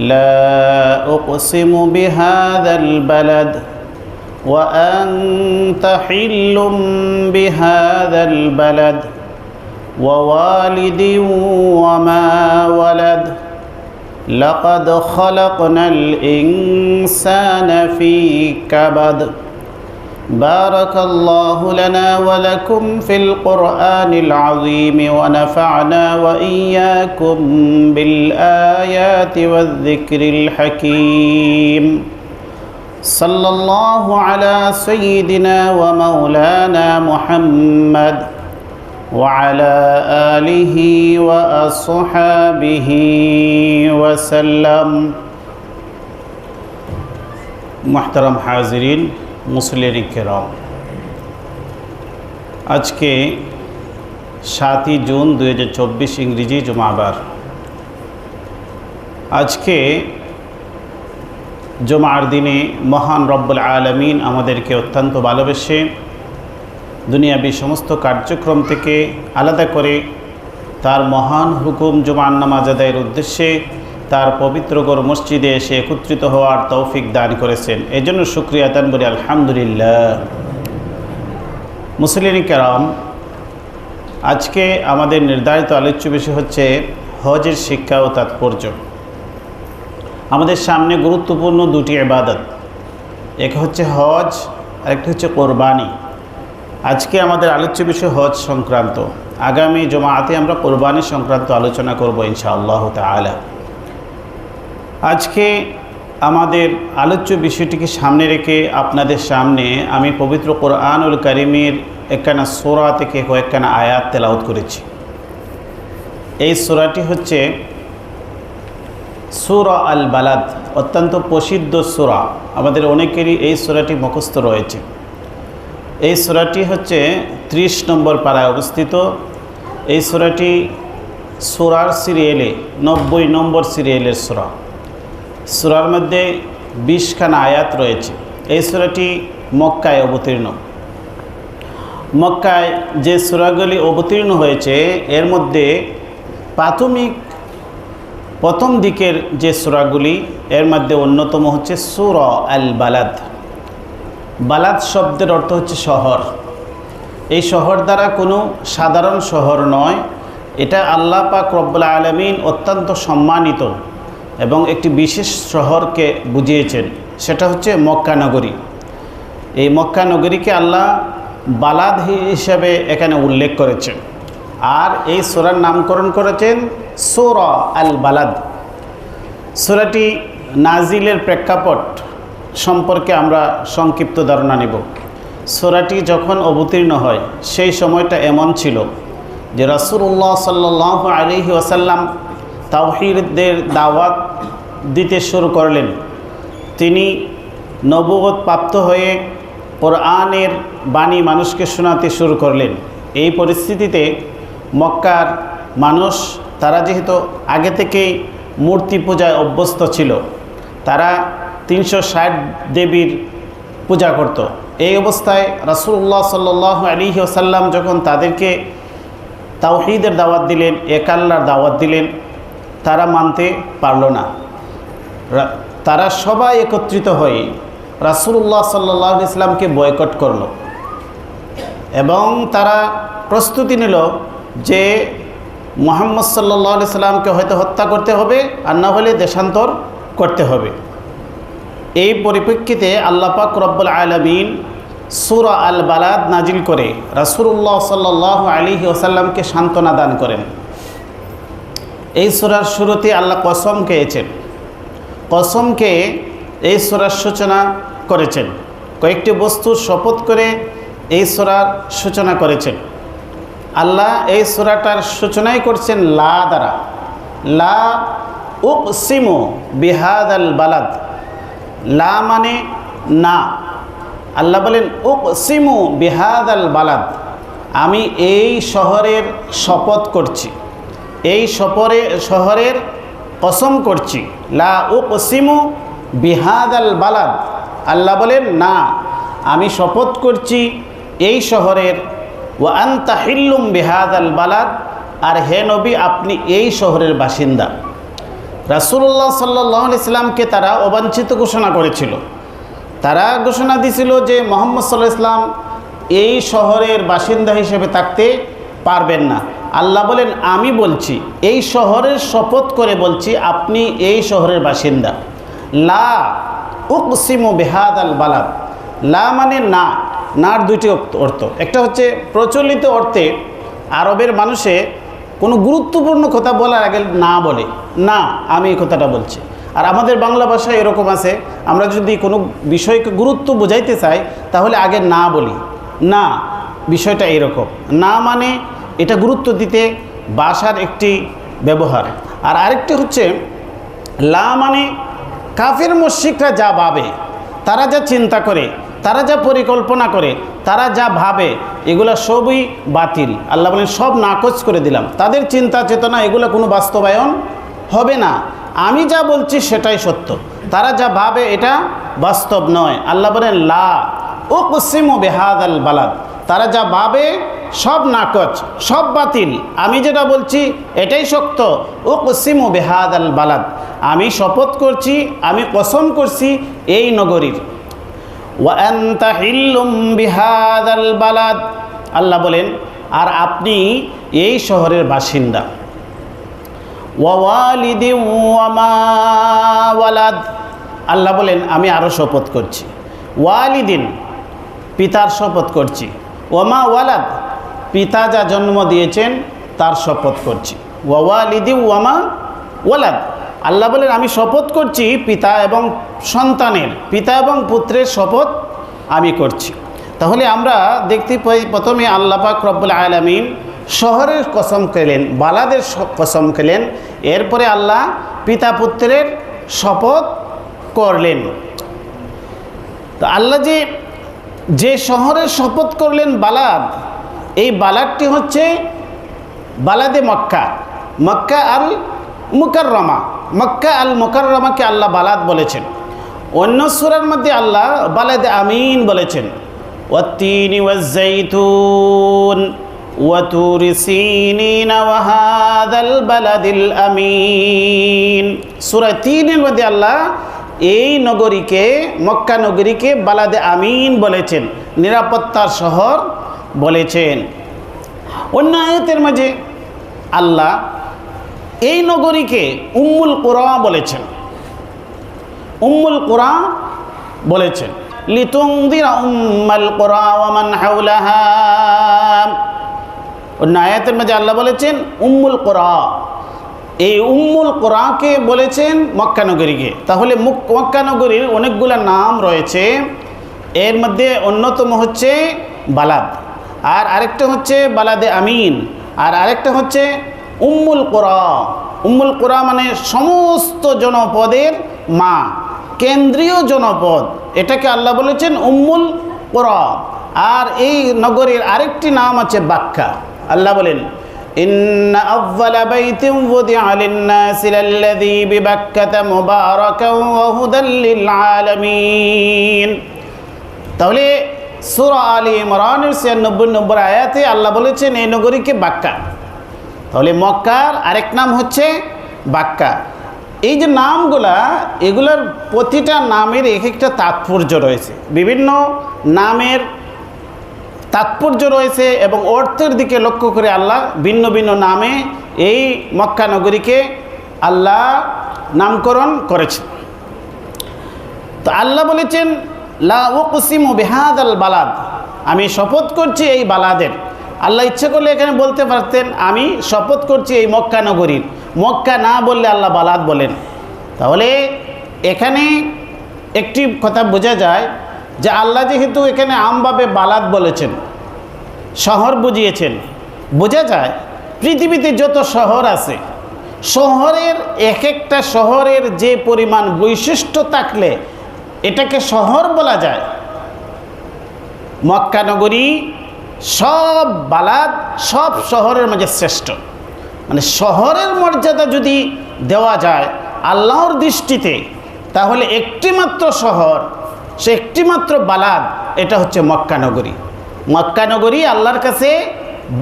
لا أقسم بهذا البلد وأنت حل بهذا البلد ووالد وما ولد لقد خلقنا الإنسان في كبد بارك الله لنا ولكم في القرآن العظيم ونفعنا وإياكم بالآيات والذكر الحكيم. صلى الله على سيدنا ومولانا محمد وعلى آله وأصحابه وسلم. محترم حاضرين মুসলির কেরম। আজকে সাতই জুন দু হাজার চব্বিশ ইংরেজি জমাবার আজকে জমার দিনে মহান রব্বুল আলমিন আমাদেরকে অত্যন্ত ভালোবেসে দুনিয়াবি সমস্ত কার্যক্রম থেকে আলাদা করে তার মহান হুকুম জুমান নামাজ আদায়ের উদ্দেশ্যে তার পবিত্র গড় মসজিদে এসে একত্রিত হওয়ার তৌফিক দান করেছেন। এই জন্য সুক্রিয়া দান বলি আলহামদুলিল্লাহ। মুসলিম কেরাম, আজকে আমাদের নির্ধারিত আলোচ্য বিষয় হচ্ছে হজের শিক্ষা ও তাৎপর্য। আমাদের সামনে গুরুত্বপূর্ণ দুটি এবাদত এক হচ্ছে হজ, আরেকটি হচ্ছে কোরবানি। আজকে আমাদের আলোচ্য বিষয় হজ সংক্রান্ত। আগামী জমাতে আমরা কোরবানি সংক্রান্ত আলোচনা করব ইনশাআল্লাহ তালা আজকে আমাদের আলোচ্য বিষয়টিকে সামনে রেখে আপনাদের সামনে আমি পবিত্র কোরআনুল করিমের একখানা সোরা থেকে কয়েকখানা আয়াত তেলাউত করেছি। এই সোরাটি হচ্ছে সুরা আল বালাদ অত্যন্ত প্রসিদ্ধ সোরা। আমাদের অনেকেরই এই সোরাটি মুখস্থ রয়েছে। এই সোরাটি হচ্ছে ত্রিশ নম্বর পাড়ায় অবস্থিত। এই সোরাটি সোরার সিরিয়ালে, নব্বই নম্বর সিরিয়ালের সোরা। সুরার মধ্যে বিশখানা আয়াত রয়েছে। এই সুরাটি মক্কায় অবতীর্ণ। মক্কায় যে সুরাগুলি অবতীর্ণ হয়েছে, এর মধ্যে প্রাথমিক প্রথম দিকের যে সুরাগুলি, এর মধ্যে অন্যতম হচ্ছে সুর আল বালাদ বালাদ শব্দের অর্থ হচ্ছে শহর। এই শহর দ্বারা কোনো সাধারণ শহর নয়। এটা আল্লাহ পাক রব্বুল আলমিন অত্যন্ত সম্মানিত। এবং একটি বিশেষ শহরকে বুঝিয়েছেন, সেটা হচ্ছে মক্কা নগরী। এই মক্কা নগরীকে আল্লাহ বালাদ হিসাবে এখানে উল্লেখ করেছেন। আর এই সোরার নামকরণ করেছেন সোর আল বালাদ সোরাটি নাজিলের প্রেক্ষাপট সম্পর্কে আমরা সংক্ষিপ্ত ধারণা নেব। সোরাটি যখন অবতীর্ণ হয়, সেই সময়টা এমন ছিল যে রাসুল্লাহ সাল্লাহ আলহি ওসাল্লাম তাওহিদের দাওয়াত দিতে শুরু করলেন। তিনি নবগত প্রাপ্ত হয়ে কোরআনের বাণী মানুষকে শোনাতে শুরু করলেন। এই পরিস্থিতিতে মক্কার মানুষ, তারা যেহেতু আগে থেকেই মূর্তি পূজায় অভ্যস্ত ছিল, তারা তিনশো ষাট দেবীর পূজা করত। এই অবস্থায় রাসুল্লাহ সাল্লাহ আলী ওসাল্লাম যখন তাদেরকে তাওহিদের দাওয়াত দিলেন একাল্লার দাওয়াত দিলেন তারা মানতে পারল না। তারা সবাই একত্রিত হয়ে রাসুল্লাহ সাল্লাহ ইসলামকে বয়কট করল এবং তারা প্রস্তুতি নিল যে মোহাম্মদ সাল্লাহ সাল্লামকে হয়তো হত্যা করতে হবে আর না হলে দেশান্তর করতে হবে। এই পরিপ্রেক্ষিতে আল্লাহ পাক রব্বুল আলমিন সুরা আল বালাদ নাজিল করে রাসুল্লাহ সাল্লাহ আলী ওসাল্লামকে সান্ত্বনা দান করেন। এই সুরার শুরুতে আল্লাহ কসম খেয়েছেন। কসমকে এই সুরার সূচনা করেছেন। কয়েকটি বস্তুর শপথ করে এই সুরার সূচনা করেছেন। আল্লাহ এই সুরাটার সূচনাই করছেন লা দ্বারা। লা উকসিমু বিহাদ আল বালাদ। লা মানে না। আল্লাহ বলেন, উকসিমু বিহাদ আল বালাদ। আমি এই শহরের শপথ করছি। এই সপরে, শহরের কসম করছি। লা উকসিমু বিহাদ আল বালাদ। আল্লাহ বলেন, না, আমি শপথ করছি এই শহরের ও আন্তাহিল্লুম বিহাদ আল বালাদ আর হে নবী, আপনি এই শহরের বাসিন্দা। রাসুল্লাহ সাল্লাহ ইসলামকে তারা অবাঞ্ছিত ঘোষণা করেছিল। তারা ঘোষণা দিছিল যে মোহাম্মদ সাল্লাহ ইসলাম এই শহরের বাসিন্দা হিসেবে থাকতে পারবেন না। আল্লাহ বলেন, আমি বলছি, এই শহরের শপথ করে বলছি, আপনি এই শহরের বাসিন্দা। লা উকসিমু বেহাদ আল বালাদ। লা মানে না নার দুইটি অর্থ একটা হচ্ছে, প্রচলিত অর্থে আরবের মানুষে কোনো গুরুত্বপূর্ণ কথা বলার আগে না বলে, না, আমি এই কথাটা বলছি। আর আমাদের বাংলা ভাষায় এরকম আছে, আমরা যদি কোনো বিষয়কে গুরুত্ব বোঝাইতে চাই, তাহলে আগে না বলি। না, বিষয়টা এরকম না মানে এটা গুরুত্ব দিতে বাসার একটি ব্যবহার। আর আরেকটি হচ্ছে, লা মানে কাফের মস্যিকরা যা ভাবে, তারা যা চিন্তা করে, তারা যা পরিকল্পনা করে, তারা যা ভাবে, এগুলা সবই বাতিল। আল্লাহ বলেন, সব নাকচ করে দিলাম। তাদের চিন্তা চেতনা এগুলো কোনো বাস্তবায়ন হবে না। আমি যা বলছি সেটাই সত্য। তারা যা ভাবে, এটা বাস্তব নয়। আল্লাহ বলেন, লা ও কুসিম ও বেহাদ আল বালাদ। তারা যা ভাবে সব নাকচ, সব বাতিল। আমি যেটা বলছি, এটাই সত্য। ও কুসিম বেহাদ আল বালাদ। আমি শপথ করছি, আমি কসম করছি এই নগরীর। বালাদ। আল্লাহ বলেন, আর আপনি এই শহরের বাসিন্দা। ওয়ালিদি ওয়ালাদ। আল্লাহ বলেন, আমি আরও শপথ করছি। ওয়ালিদিন, পিতার শপথ করছি। ওমা ওয়ালাদ, পিতা যা জন্ম দিয়েছেন, তার শপথ করছি। ওয়ালিদি ওয়ামা ওয়ালাদ। আল্লাহ বলেন, আমি শপথ করছি পিতা এবং সন্তানের, পিতা এবং পুত্রের শপথ আমি করছি। তাহলে আমরা দেখতে পাই, প্রথমে আল্লাহ পাক রব্বুল আলমিন শহরের কসম খেলেন, বালাদের কসম খেলেন, এরপরে আল্লাহ পিতা পুত্রের শপথ করলেন। তো আল্লাহ যে যে শহরের শপথ করলেন বালাদ, এই বালাদটি হচ্ছে বালাদে মক্কা মক্কা আল মুকাররমা, মক্কা আল মুকাররমাকে আল্লাহ বালাদ বলেছেন। অন্য সুরার মধ্যে আল্লাহ বালাদে আমিন বলেছেন, ওয়াত্তিনি ওয়াজ্জাইতুন আমিন। সূরা তিনের মধ্যে আল্লাহ এই নগরীকে, মক্কা নগরীকে বালাদে আমিন বলেছেন, নিরাপত্তার শহর বলেছেন। অন্য আয়াতের মাঝে আল্লাহ এই নগরীকে উম্মুল কোরআ বলেছেন। উম্মুল কোরআ বলেছেন লিতুংদিরা উম্মাল হাওলাহা। অন্য আয়াতের মাঝে আল্লাহ বলেছেন, উম্মুল কোরআ এই উম্মুল কোরআকে বলেছেন মক্কানগরীকে তাহলে মুক- মক্কা নগরীর অনেকগুলো নাম রয়েছে। এর মধ্যে অন্যতম হচ্ছে বালাদ। আর আরেকটা হচ্ছে বালাদে আমিন। আর আরেকটা হচ্ছে উম্মুল কোরআ উম্মুল কোরআ মানে সমস্ত জনপদের মা, কেন্দ্রীয় জনপদ। এটাকে আল্লাহ বলেছেন উম্মুল কোরা। আর এই নগরীর আরেকটি নাম আছে বাক্কা। আল্লাহ বলেন إن أفضل بيت وضع للناس للذي ببكة مباركا وهدى للعالمين তাহলে সুরা আলী ইমরানের ছিয়ানব্বই নম্বর আয়াতে আল্লাহ বলেছেন এই নগরীকে বাক্কা তাহলে মক্কার আরেক নাম হচ্ছে বাক্কা এই যে নামগুলা এগুলোর প্রতিটা নামের এক একটা তাৎপর্য রয়েছে বিভিন্ন নামের তাৎপর্য রয়েছে এবং অর্থের দিকে লক্ষ্য করে আল্লাহ ভিন্ন ভিন্ন নামে এই মক্কা নগরীকে আল্লাহ নামকরণ করেছেন। তো আল্লাহ বলেছেন, লা ওকসিম বেহাদ আল বালাদ। আমি শপথ করছি এই বালাদের। আল্লাহ ইচ্ছে করলে এখানে বলতে পারতেন, আমি শপথ করছি এই মক্কা নগরীর। মক্কা না বললে আল্লাহ বালাদ বলেন। তাহলে এখানে একটি কথা বোঝা যায় যে আল্লাহ যেহেতু এখানে আমভাবে বালাদ বলেছেন, শহর বুঝিয়েছেন, বোঝা যায় পৃথিবীতে যত শহর আছে, শহরের এক একটা শহরের যে পরিমাণ বৈশিষ্ট্য থাকলে এটাকে শহর বলা যায়। মক্কা নগরী সব বালাদ সব শহরের মাঝে শ্রেষ্ঠ। মানে শহরের মর্যাদা যদি দেওয়া যায় আল্লাহর দৃষ্টিতে, তাহলে একটিমাত্র শহর সে একটিমাত্র বালাদ, এটা হচ্ছে মক্কানগরী মক্কানগরী আল্লাহর কাছে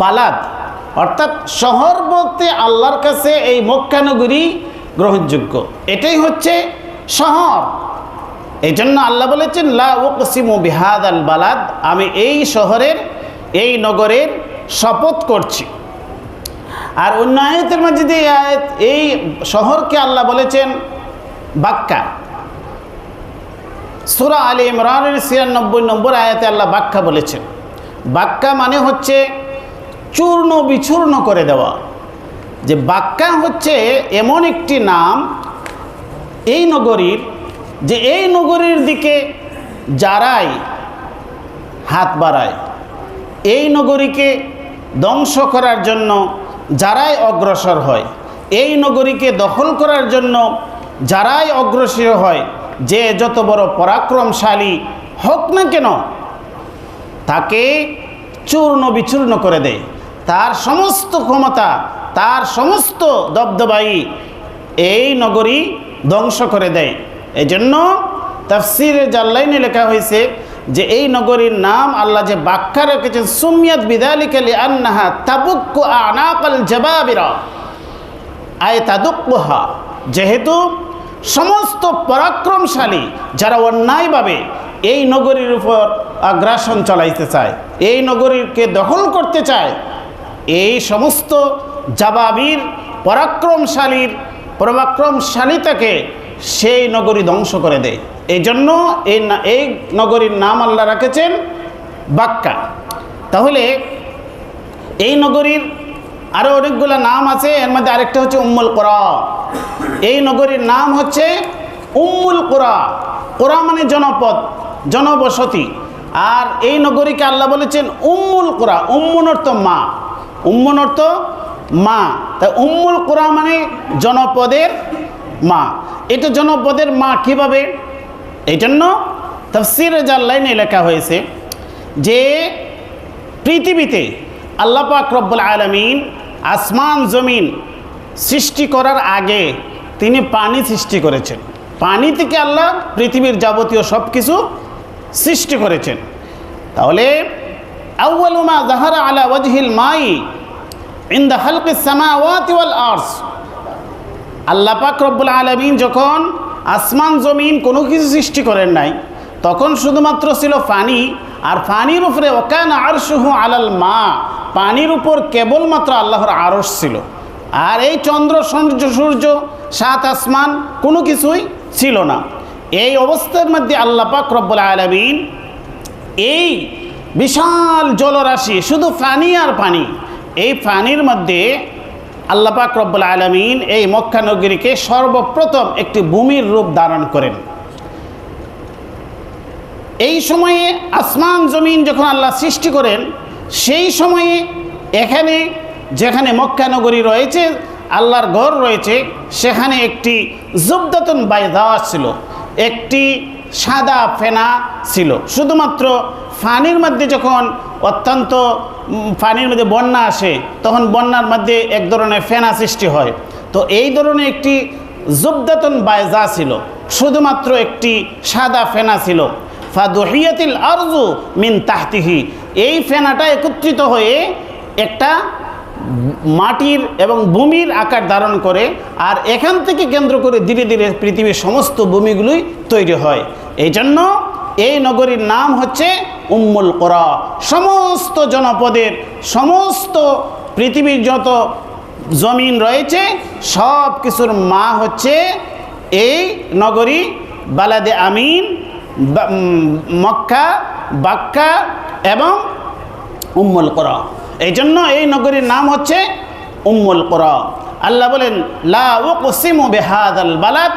বালাদ। অর্থাৎ শহর বলতে আল্লাহর কাছে এই মক্কানগরী গ্রহণযোগ্য। এটাই হচ্ছে শহর। এই জন্য আল্লাহ বলেছেন, লা ওকসিমু বিহাদ আল বালাদ আমি এই শহরের, এই নগরের শপথ করছি। আর অন্য আয়াতের মাঝে আয়াত, এই শহরকে আল্লাহ বলেছেন বাক্কা। সুরা আলী ইমরানের ছিয়ানব্বই নম্বর আয়াতে আল্লাহ বাক্কা বলেছেন। বাক্কা মানে হচ্ছে চূর্ণ বিচূর্ণ করে দেওয়া। যে বাক্কা হচ্ছে এমন একটি নাম এই নগরীর, যে এই নগরীর দিকে যারাই হাত বাড়ায়, এই নগরীকে ধ্বংস করার জন্য যারাই অগ্রসর হয়, এই নগরীকে দখল করার জন্য যারাই অগ্রসর হয় যে যত বড় পরাক্রমশালী হোক না কেন, তাকে চূর্ণ বিচূর্ণ করে দেয়। তার সমস্ত ক্ষমতা, তার সমস্ত দবদবাই এই নগরী ধ্বংস করে দেয়। এই জন্য তাফসিরে জাল্লাইনে লেখা হয়েছে যে, এই নগরীর নাম আল্লাহ যে বাক্যা রেখেছেন, সুমিয়াত বিদালিকালি আন্নাহা তাবুক্কু আনাকাল জবাবিরা, আয় তাদুক্কুহা। যেহেতু সমস্ত পরাক্রমশালী যারা অন্যায়ভাবে এই নগরীর উপর আগ্রাসন চালাইতে চায়, এই নগরীকে দখল করতে চায়, এই সমস্ত জাবাবির পরাক্রমশালীর পরাক্রমশালিতাকে সেই নগরী ধ্বংস করে দেয়। এই জন্য এই এই নগরীর নাম আল্লাহ রাখেছেন বাক্কা। তাহলে এই নগরীর আরও অনেকগুলো নাম আছে, এর মধ্যে আরেকটা হচ্ছে উম্মুল কোরা। এই নগরীর নাম হচ্ছে উম্মুল কোরা। কোরা মানে জনপদ, জনবসতি। আর এই নগরীকে আল্লাহ বলেছেন উম্মুল কোরা, উম্মুন অর্থ মা। উম্মুন মা। তাই উম্মুল কোরা মানে জনপদের মা। এটা জনপদের মা কীভাবে? এই জন্য তফসির জাল্লাইনে লেখা হয়েছে যে পৃথিবীতে আল্লাহ পাক রব্বুল আলমিন আসমান, জমিন সৃষ্টি করার আগে তিনি পানি সৃষ্টি করেছেন। পানি থেকে আল্লাহ পৃথিবীর যাবতীয় সব কিছু সৃষ্টি করেছেন। তাহলে আউ্বালুমা জাহারা আলা ওয়াজহিল মাই ইন দ্য হালকি সামাওয়াতি আর্স। আল্লাহ পাক রব্বুল আলমিন যখন আসমান, জমিন কোনো কিছু সৃষ্টি করেন নাই, তখন শুধুমাত্র ছিল পানি, আর পানির উপরে ওকান আরশুহু আলাল মা, পানির উপর কেবলমাত্র আল্লাহর আরস ছিল। আর এই চন্দ্র, সূর্য সূর্য, সাত আসমান কোনো কিছুই ছিল না। এই অবস্থার মধ্যে আল্লাহ পাক রব্বুল আলমিন এই বিশাল জলরাশি, শুধু পানি আর পানি, এই পানির মধ্যে আল্লাপাক রব্বুল আলমিন এই মক্কা নগরীকে সর্বপ্রথম একটি ভূমির রূপ ধারণ করেন। এই সময়ে আসমান, জমিন যখন আল্লাহ সৃষ্টি করেন, সেই সময়ে এখানে যেখানে মক্কা নগরী রয়েছে, আল্লাহর ঘর রয়েছে, সেখানে একটি জুবদাতুন বাইদা ছিল, একটি সাদা ফেনা ছিল। শুধুমাত্র ফানির মধ্যে যখন অত্যন্ত পানির মধ্যে বন্যা আসে, তখন বন্যার মধ্যে এক ধরনের ফেনা সৃষ্টি হয়। তো এই ধরনের একটি জুবদাতন বায়জা ছিল, শুধুমাত্র একটি সাদা ফেনা ছিল। ফাদহিয়াতিল আরজু মিন তাহতিহি, এই ফেনাটা একত্রিত হয়ে একটা মাটির এবং ভূমির আকার ধারণ করে, আর এখান থেকে কেন্দ্র করে ধীরে ধীরে পৃথিবীর সমস্ত ভূমিগুলোই তৈরি হয়। এই জন্য এই নগরীর নাম হচ্ছে উম্মুল কোরা। সমস্ত জনপদের, সমস্ত পৃথিবীর যত জমিন রয়েছে সব কিছুর মা হচ্ছে এই নগরী বালাদে আমিন মক্কা, বাক্কা এবং উম্মুল কোরা। এই জন্য এই নগরীর নাম হচ্ছে উম্মুল কোরা। আল্লাহ বলেন, লা ওকসিমু বেহাদাল বালাদ।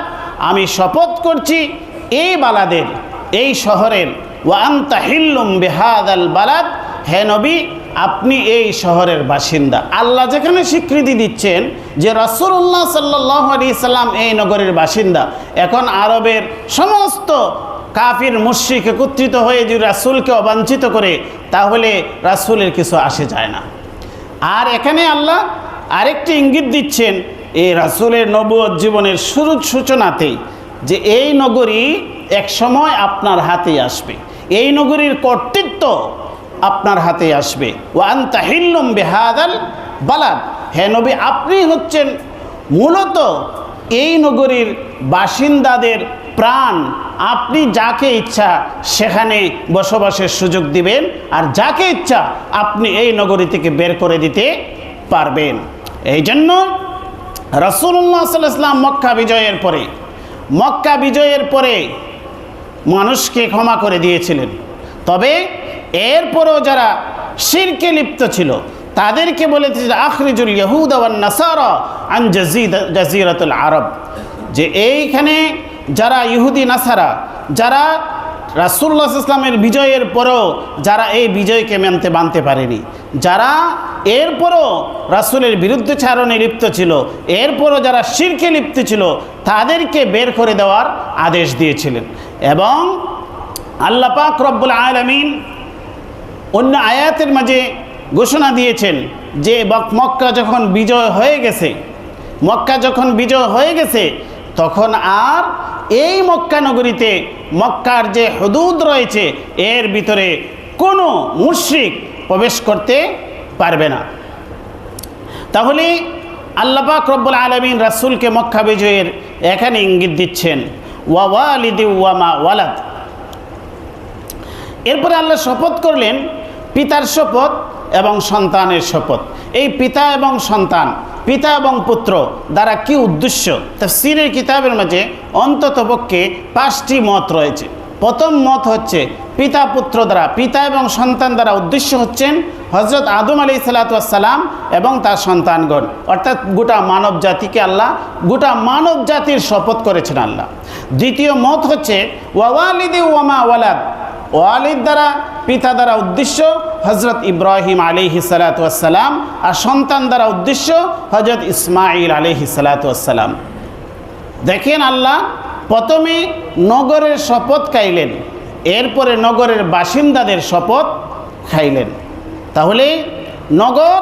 আমি শপথ করছি এই বালাদের, এই শহরের ওয়ান্তা হিল্লুম বেহাদাল বালাদ। হে নবী, আপনি এই শহরের বাসিন্দা। আল্লাহ যেখানে স্বীকৃতি দিচ্ছেন যে রসুল্লাহ সাল্লাহ আলি সাল্লাম এই নগরের বাসিন্দা। এখন আরবের সমস্ত কাফির মুশ্রিক একত্রিত হয়ে যদি রাসুলকে অবাঞ্ছিত করে, তাহলে রাসুলের কিছু আসে যায় না। আর এখানে আল্লাহ আরেকটি ইঙ্গিত দিচ্ছেন এই রাসুলের নবুয়ত জীবনের শুরু সূচনাতেই যে এই নগরী এক সময় আপনার হাতে আসবে। এই নগরীর কর্তৃত্ব আপনার হাতে আসবে। One তাহিল্লুম বেহাদাল Balad. হে নবী, আপনি হচ্ছেন মূলত এই নগরীর বাসিন্দাদের প্রাণ আপনি যাকে ইচ্ছা সেখানে বসবাসের সুযোগ দিবেন, আর যাকে ইচ্ছা আপনি এই নগরী থেকে বের করে দিতে পারবেন। এই জন্য রসুল্লাহ সাল্লাম মক্কা বিজয়ের পরে, মক্কা বিজয়ের পরে মানুষকে ক্ষমা করে দিয়েছিলেন। তবে এরপরও যারা শিরকে লিপ্ত ছিল, তাদেরকে বলেছে আখরিজুল ইহুদ আন জাজিদ জাজিরাতুল আরব। যে এইখানে যারা ইহুদি নাসারা, যারা রাসুল্লাহ ইসলামের বিজয়ের পরও যারা এই বিজয়কে মানতে মানতে পারেনি। যারা এরপরও রাসুলের বিরুদ্ধে চারণে লিপ্ত ছিল, এরপরও যারা শিরকে লিপ্ত ছিল, তাদেরকে বের করে দেওয়ার আদেশ দিয়েছিলেন। এবং আল্লাহ পাক রব্বুল আলমিন অন্য আয়াতের মাঝে ঘোষণা দিয়েছেন যে মক্কা যখন বিজয় হয়ে গেছে, মক্কা যখন বিজয় হয়ে গেছে, তখন আর এই মক্কা নগরীতে মক্কার যে হদুদ রয়েছে, এর ভিতরে কোনো মুশ্রিক প্রবেশ করতে পারবে না। তাহলে আল্লাপাক রব্বুল আলমিন রাসুলকে মক্কা বিজয়ের এখানে ইঙ্গিত দিচ্ছেন, ওয়া ওয়ালিদি ওয়ামা ওয়ালাদ। এরপরে আল্লাহ শপথ করলেন, পিতার শপথ এবং সন্তানের শপথ। এই পিতা এবং সন্তান পিতা এবং পুত্র দ্বারা কি উদ্দেশ্য? সিরের কিতাবের মাঝে অন্তত পক্ষে পাঁচটি মত রয়েছে। প্রথম মত হচ্ছে পিতা পুত্র দ্বারা, পিতা এবং সন্তান দ্বারা উদ্দেশ্য হচ্ছেন হজরত আদম আলি সালাতাম এবং তার সন্তানগণ। অর্থাৎ গোটা মানব জাতিকে আল্লাহ, গোটা মানব জাতির শপথ করেছেন আল্লাহ। দ্বিতীয় মত হচ্ছে ওয়ালিদি ওয়ামা ওয়ালাদ। ওয়ালিদ দ্বারা, পিতা দ্বারা উদ্দেশ্য হজরত ইব্রাহিম আলিহি সালাতাম আর সন্তান দ্বারা উদ্দেশ্য হজরত ইসমাইল আলিহি সালাতাম দেখেন আল্লাহ প্রথমে নগরের শপথ খাইলেন, এরপরে নগরের বাসিন্দাদের শপথ খাইলেন। তাহলে নগর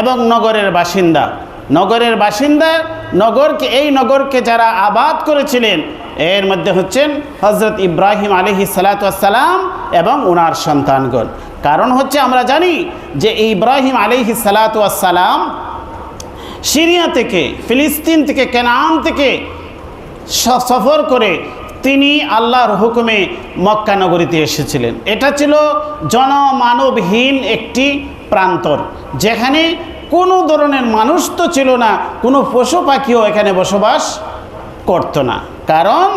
এবং নগরের বাসিন্দা নগরের বাসিন্দা, নগরকে, এই নগরকে যারা আবাদ করেছিলেন, এর মধ্যে হচ্ছেন হজরত ইব্রাহিম আলহি সালাতাম এবং ওনার সন্তানগণ। কারণ হচ্ছে আমরা জানি যে ইব্রাহিম আলহি সালাতাম সিরিয়া থেকে, ফিলিস্তিন থেকে, কেনান থেকে সফর করে তিনি আল্লাহর হুকুমে মক্কা নগরীতে এসেছিলেন। এটা ছিল জনমানবহীন একটি প্রান্তর, যেখানে কোনো ধরনের মানুষ তো ছিল না, কোনো পশু পাখিও এখানে বসবাস করতো না। কারণ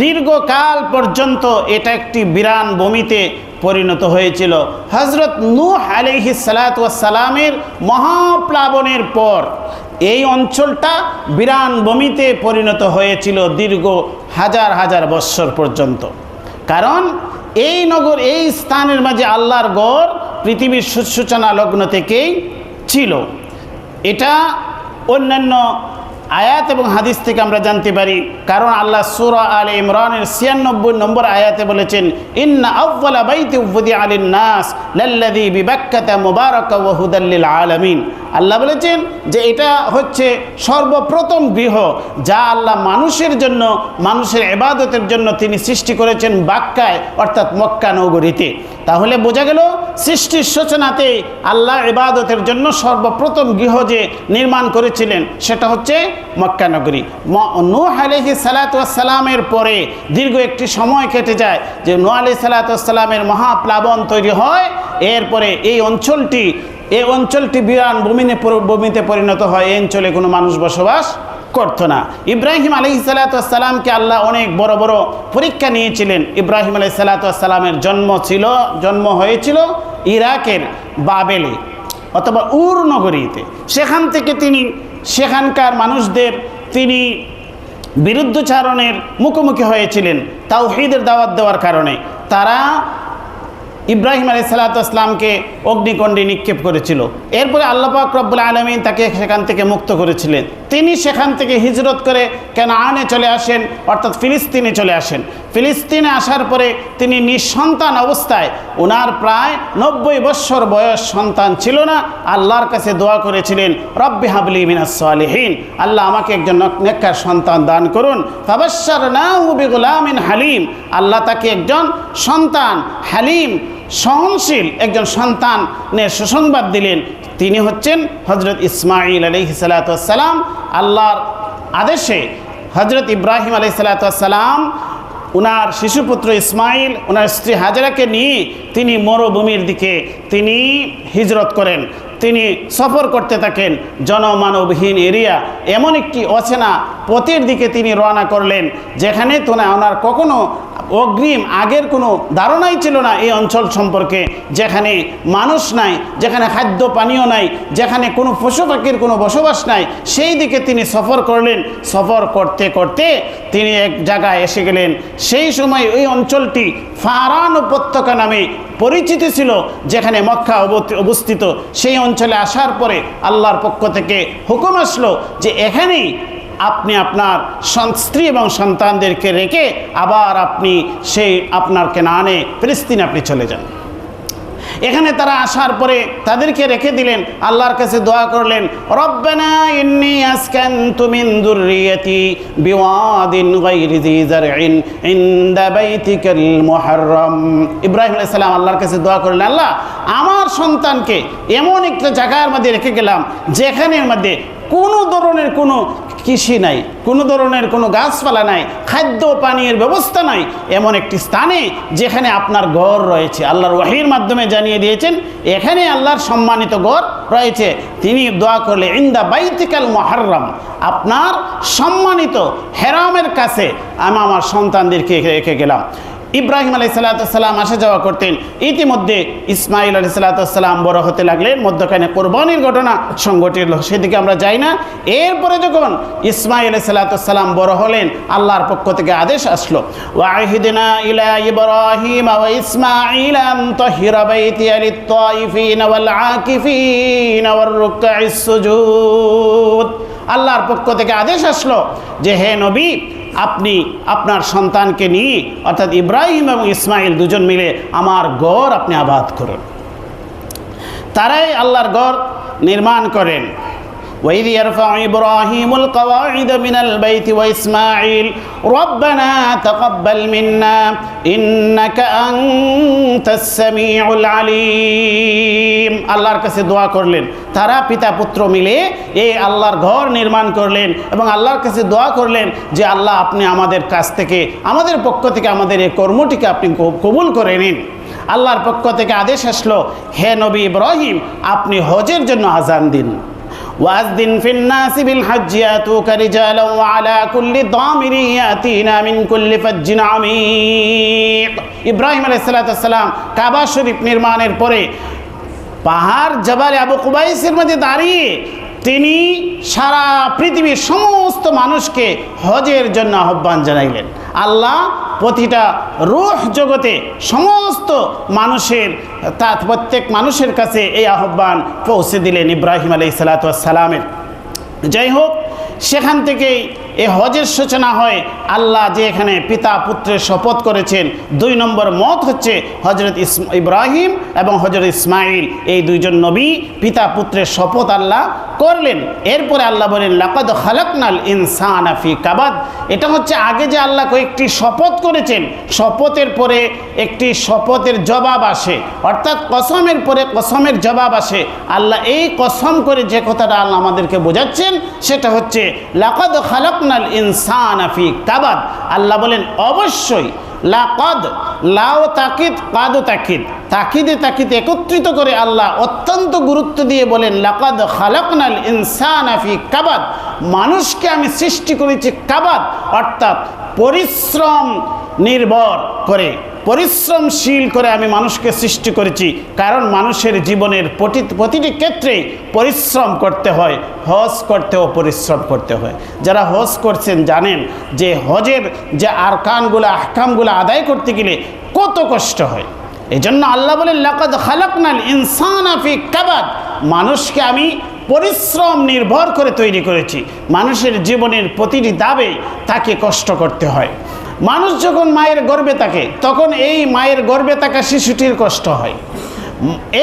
দীর্ঘকাল পর্যন্ত এটা একটি বিরান ভূমিতে পরিণত হয়েছিল। হজরত নূহ আলিহি সালাতামের মহাপ্লাবনের পর এই অঞ্চলটা বিরান ভূমিতে পরিণত হয়েছিল দীর্ঘ হাজার হাজার বৎসর পর্যন্ত। কারণ এই নগর, এই স্থানের মাঝে আল্লাহর গড় পৃথিবীর সূচনা লগ্ন থেকেই ছিল। এটা অন্যান্য আয়াত এবং হাদিস থেকে আমরা জানতে পারি। কারণ আল্লাহ সুরা আল ইমরানের ছিয়ানব্বই নম্বর আয়াতে বলেছেন, ইন্না আউ্বালা বাইতে উফুদি আলিন নাস লাল্লাদি বিবাক্কাতা মুবারক ওয়া হুদাল্লিল আলামিন। আল্লাহ বলেছেন যে এটা হচ্ছে সর্বপ্রথম গৃহ যা আল্লাহ মানুষের জন্য, মানুষের এবাদতের জন্য তিনি সৃষ্টি করেছেন বাক্কায়, অর্থাৎ মক্কা নগরীতে। তাহলে বোঝা গেল সৃষ্টির সূচনাতে আল্লাহ ইবাদতের জন্য সর্বপ্রথম গৃহ যে নির্মাণ করেছিলেন, সেটা হচ্ছে মক্কা নগরী। নূহ আলহি সালাতামের পরে দীর্ঘ একটি সময় কেটে যায় যে নূ আলি সালাতামের মহাপ্লাবন তৈরি হয়। এরপরে এই অঞ্চলটি এই অঞ্চলটি বিরান ভূমিনে ভূমিতে পরিণত হয়। এই অঞ্চলে কোনো মানুষ বসবাস করতো না। ইব্রাহিম আলি সালাতামকে আল্লাহ অনেক বড় বড় পরীক্ষা নিয়েছিলেন। ইব্রাহিম আলি সালাতামের জন্ম ছিল, জন্ম হয়েছিল ইরাকের বাবেলে অথবা উর নগরীতে। সেখান থেকে তিনি, সেখানকার মানুষদের তিনি বিরুদ্ধচারণের মুখোমুখি হয়েছিলেন তাও হৃদের দাওয়াত দেওয়ার কারণে। তারা ইব্রাহিম আলী সালাতামকে অগ্নিকণ্ডে নিক্ষেপ করেছিল। এরপরে আল্লাপাক রব্বুল আলমিন তাকে সেখান থেকে মুক্ত করেছিলেন। তিনি সেখান থেকে হিজরত করে কেন আনে চলে আসেন, অর্থাৎ ফিলিস্তিনে চলে আসেন। ফিলিস্তিনে আসার পরে তিনি নিঃসন্তান অবস্থায় ওনার প্রায় নব্বই বৎসর বয়স সন্তান ছিল না, আল্লাহর কাছে দোয়া করেছিলেন, রব্বি হাবলি মিনাসলিহীন আল্লাহ আমাকে একজন নেককার সন্তান দান করুন ফাবাসার না হালিম আল্লাহ তাকে একজন সন্তান হালিম সহনশীল একজন সন্তানের সুসংবাদ দিলেন। তিনি হচ্ছেন হজরত ইসমাইল আলহি সালাতাম আল্লাহর আদেশে হজরত ইব্রাহিম আলহি সালাতাম উনার শিশুপুত্র ইসমাইল ওনার স্ত্রী হাজারাকে নিয়ে তিনি মরুভূমির দিকে তিনি হিজরত করেন। তিনি সফর করতে থাকেন জনমানবহীন এরিয়া। এমন একটি অচেনা পথের দিকে তিনি রওনা করলেন, যেখানে তোনা ওনার কখনো অগ্রিম আগের কোনো ধারণাই ছিল না এই অঞ্চল সম্পর্কে, যেখানে মানুষ নাই, যেখানে খাদ্য পানীয় নাই, যেখানে কোনো পশু পাখির কোনো বসবাস নাই, সেই দিকে তিনি সফর করলেন। সফর করতে করতে তিনি এক জায়গায় এসে গেলেন। সেই সময় ওই অঞ্চলটি ফারান উপত্যকা নামে পরিচিত ছিল, যেখানে মক্কা অবস্থিত। সেই অঞ্চলে আসার পরে আল্লাহর পক্ষ থেকে হুকুম আসলো যে এখানেই আপনি আপনার স্ত্রী এবং সন্তানদেরকে রেখে আবার আপনি সেই আপনার কেনানে ফিলিস্তিন আপনি চলে যান। এখানে তারা আসার পরে তাদেরকে রেখে দিলেন, আল্লাহর কাছে দোয়া করলেন ইব্রাহিম সালাম আল্লাহর কাছে দোয়া করলেন, আল্লাহ, আমার সন্তানকে এমন একটা জায়গার মধ্যে রেখে গেলাম, যেখানের মধ্যে কোনো ধরনের কোনো কৃষি নাই, কোনো ধরনের কোনো গাছপালা নাই, খাদ্য পানীয়ের ব্যবস্থা নাই, এমন একটি স্থানে যেখানে আপনার গড় রয়েছে। আল্লাহর ওয়াহির মাধ্যমে জানিয়ে দিয়েছেন, এখানে আল্লাহর সম্মানিত গড় রয়েছে। তিনি দোয়া করলে, ইন্দা বাইতিকাল মহারম আপনার সম্মানিত হেরামের কাছে আমি আমার সন্তানদেরকে রেখে গেলাম। ইব্রাহিম আলাই সাল্লাতাম আসা যাওয়া করতেন। ইতিমধ্যে ইসমাইল আলি সাল্লাতাম বড় হতে লাগলেন। মধ্যখানে কোরবানির ঘটনা সংগঠিত সেদিকে আমরা যাই না। এরপরে যখন ইসমাইল আলি সাল্লাতাম বড় হলেন, আল্লাহর পক্ষ থেকে আদেশ আসলো ওয়াহিদিনা ইলা ইসমাইল আল্লাহর পক্ষ থেকে আদেশ আসলো যে, হে নবী, আপনি আপনার সন্তানকে নিয়ে, অর্থাৎ ইব্রাহিম এবং ইসমাইল দুজন মিলে আমার গড় আপনি আবাদ করুন। তারাই আল্লাহর গড় নির্মাণ করেন। وإذ يرفع إبراهيم القواعد من البيت وإسماعيل ربنا تقبل منا إنك أنت السميع العليم আল্লাহর কাছে দোয়া করলেন তারা পিতা পুত্র মিলে এই আল্লাহর ঘর নির্মাণ করলেন এবং আল্লাহর কাছে দোয়া করলেন যে আল্লাহ আপনি আমাদের কাছ থেকে আমাদের পক্ষ থেকে আমাদের এই কর্মটিকে আপনি কবুল করে নিন আল্লাহর পক্ষ থেকে আদেশ আসলো হে নবী ইব্রাহিম আপনি হজের জন্য আজান দিন وأذن في الناس بالحج ياتوك رجالا وعلى كل ضامر ياتينا من كل فج عميق ইব্রাহিম আলাইসালাম কাবা শরীফ নির্মাণের পরে পাহাড় জবালে আবু কুবাইসের মধ্যে দাঁড়িয়ে তিনি সারা পৃথিবীর সমস্ত মানুষকে হজের জন্য আহ্বান জানাইলেন আল্লাহ প্রতিটা রুহ জগতে সমস্ত মানুষের, তা প্রত্যেক মানুষের কাছে এই আহ্বান পৌঁছে দিলেন ইব্রাহিম আলাই সালাতামের যাই হোক, সেখান থেকেই এ হজের সূচনা হয়। আল্লাহ যে এখানে পিতা পুত্রের শপথ করেছেন। দুই নম্বর মত হচ্ছে হজরত ইব্রাহিম এবং হজরত ইসমাইল এই দুইজন নবী পিতা পুত্রের শপথ আল্লাহ করলেন। এরপরে আল্লাহ বলেন, লাকাদ খালাকনাল ইনসান আফি কাবাদ। এটা হচ্ছে আগে যে আল্লাহ কয়েকটি শপথ করেছেন। শপথের পরে একটি শপথের জবাব আসে। অর্থাৎ কসমের পরে কসমের জবাব আসে। আল্লাহ এই কসম করে যে কথাটা আল্লাহ আমাদেরকে বোঝাচ্ছেন, সেটা হচ্ছে, লাকাদ খালাকনাল ইনসান আফি কাবাদ। আল্লাহ বলেন, অবশ্যই, লাকদ, লাও তাকিদ, কাদ তাকিদ। তাকিদে তাকিদ একত্রিত করে আল্লাহ অত্যন্ত গুরুত্ব দিয়ে বলেন, লাকাদ খালাকনাল ইনসান আফি কাবাদ। মানুষকে আমি সৃষ্টি করেছি কাবাদ, অর্থাৎ পরিশ্রম নির্ভর করে। পরিশ্রমশীল করে আমি মানুষকে সৃষ্টি করেছি। কারণ মানুষের জীবনের প্রতি- প্রতিটি ক্ষেত্রে পরিশ্রম করতে হয়, হজ করতেও পরিশ্রম করতে হয়। যারা হজ করছেন জানেন যে হজের যে আরকানগুলো, আহকামগুলো আদায় করতে গেলে কত কষ্ট হয়। এই জন্য আল্লাহ বলেন, লাকাদ খালাকনাল ইনসান আফি কাবাদ। মানুষকে আমি পরিশ্রম নির্ভর করে তৈরি করেছি। মানুষের জীবনের প্রতিটি দাবে তাকে কষ্ট করতে হয়। মানুষ যখন মায়ের গর্বে থাকে, তখন এই মায়ের গর্বে থাকা শিশুটির কষ্ট হয়।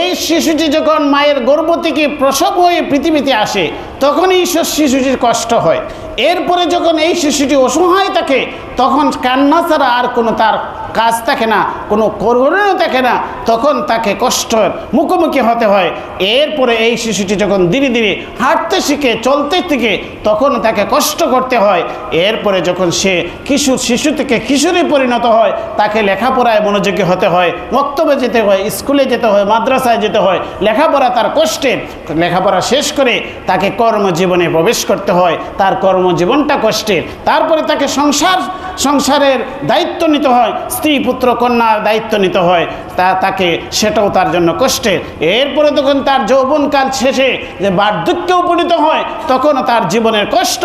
এই শিশুটি যখন মায়ের গর্ব থেকে প্রসব হয়ে পৃথিবীতে আসে তখন এইসব শিশুটির কষ্ট হয়। এরপরে যখন এই শিশুটি অসহায় থাকে, তখন কান্না ছাড়া আর কোনো তার কাজ থাকে না, কোনো করণীয় থাকে না, তখন তাকে কষ্টের মুখোমুখি হতে হয়। এরপরে এই শিশুটি যখন ধীরে ধীরে হাঁটতে শিখে, চলতে শিখে, তখন তাকে কষ্ট করতে হয়। এরপরে যখন সে কিশোর, শিশু থেকে কিশোরে পরিণত হয়, তাকে লেখাপড়ায় মনোযোগী হতে হয়, বক্তব্যে যেতে হয়, স্কুলে যেতে হয়, মাদ্রাসায় যেতে হয়। লেখাপড়া তার কষ্টের লেখাপড়া শেষ করে তাকে কর্মজীবনে প্রবেশ করতে হয়। তার কর্মজীবনটা কষ্টের। তারপরে তাকে সংসার, সংসারের দায়িত্ব নিতে হয়, স্ত্রী পুত্র কন্যার দায়িত্ব নিতে হয়, তা, তাকে সেটাও তার জন্য কষ্টের। এরপরে তখন তার যৌবনকাল শেষে যে বার্ধক্যে উপনীত হয়, তখনও তার জীবনের কষ্ট।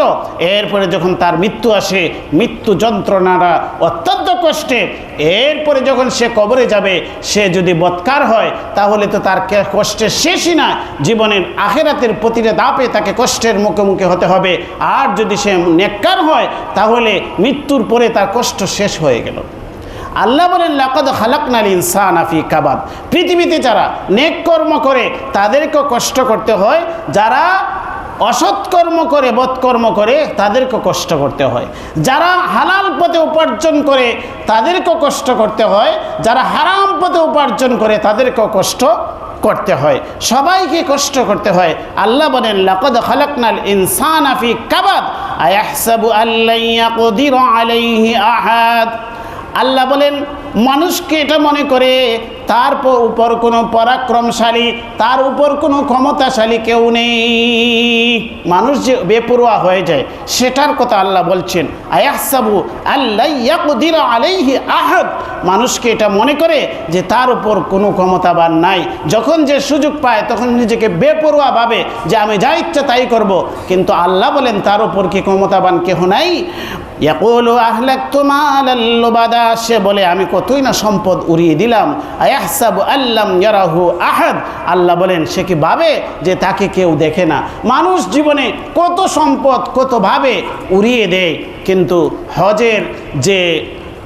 এরপরে যখন তার মৃত্যু আসে, মৃত্যু যন্ত্রণাটা অত্যন্ত কষ্টের। এরপরে যখন সে কবরে যাবে, সে যদি বৎকার হয়, তাহলে তো তার কষ্টের শেষই না। জীবনের আখেরাতের প্রতিটা দাপে তাকে কষ্টের মুখোমুখি হতে হবে। আর যদি সে নেককার হয়, তাহলে মৃত্যুর পরে তার কষ্ট শেষ হয়ে গেল। আল্লাহ বলেন, লাকাদ খালাকনাল ইনসান আফি কাবাদ। পৃথিবীতে যারা নেক কর্ম করে, তাদেরকেও কষ্ট করতে হয়। যারা অসৎকর্ম করে বৎকর্ম করে তাদেরকে কষ্ট করতে হয়। যারা হালাল পথে উপার্জন করে, তাদেরকেও কষ্ট করতে হয়। যারা হারাম পথে উপার্জন করে, তাদেরকেও কষ্ট করতে হয়, সবাইকে কষ্ট করতে হয়। আল্লাহ বলেন, লাকদ খালাকনাল ইনসান আফি কাবাদ আয়াহসাবু কদির আলাইহি আহাদ। আল্লাহ বলেন মানুষকে এটা মনে করে, তার উপর কোনো পরাক্রমশালী, তার উপর কোনো ক্ষমতাশালী কেউ নেই। মানুষ যে বেপরোয়া হয়ে যায়, সেটার কথা আল্লাহ বলছেন, আয়াহসাবু আল্লাহ ইয়াকুদির আলাইহি আহাদ। মানুষকে এটা মনে করে যে তার উপর কোনো ক্ষমতাবান নাই। যখন যে সুযোগ পায়, তখন নিজেকে বেপরোয়া ভাবে যে আমি যা ইচ্ছা তাই করব। কিন্তু আল্লাহ বলেন, তার উপর কি ক্ষমতাবান কেহ নাই? ইয়াকুলু আহলাকতু মালাল লুবাদা। সে বলে, আমি কতই না সম্পদ উড়িয়ে দিলাম, আয়াহসাবু আল্লাম ইয়ারাহু আহাদ। আল্লাহ বলেন, সে কি ভাবে যে তাকে কেউ দেখে না? মানুষ জীবনে কত সম্পদ কতভাবে উড়িয়ে দেয়, কিন্তু হজের যে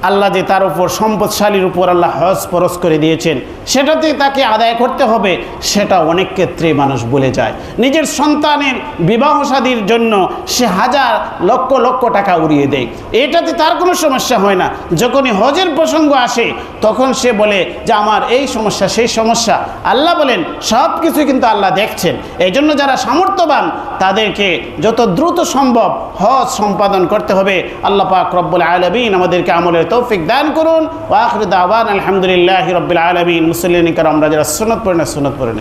আল্লাহ যে তার উপর সম্পদশালীর উপর আল্লাহ হজ পরশ করে দিয়েছেন সেটাতে তাকে আদায় করতে হবে, সেটা অনেক ক্ষেত্রে মানুষ বলে যায়। নিজের সন্তানের বিবাহ শাদীর জন্য সে হাজার লক্ষ লক্ষ টাকা উড়িয়ে দেয়। এটাতে তার কোনো সমস্যা হয় না। যখনই হজের প্রসঙ্গ আসে, তখন সে বলে যে, আমার এই সমস্যা, সেই সমস্যা। আল্লাহ বলেন, সব কিছু কিন্তু আল্লাহ দেখছেন। এই জন্য যারা সামর্থ্যবান, তাদেরকে যত দ্রুত সম্ভব হজ সম্পাদন করতে হবে। আল্লাহ পাক রব্বুল আলমিন আমাদেরকে আমলের তৌফিক দান করুন। ওয়াখর দাওয়ান আলহামদুলিল্লাহ রবিল আলমিন। মুসলিম আমরা যারা সুনত পড়ে না সুনত পড়ে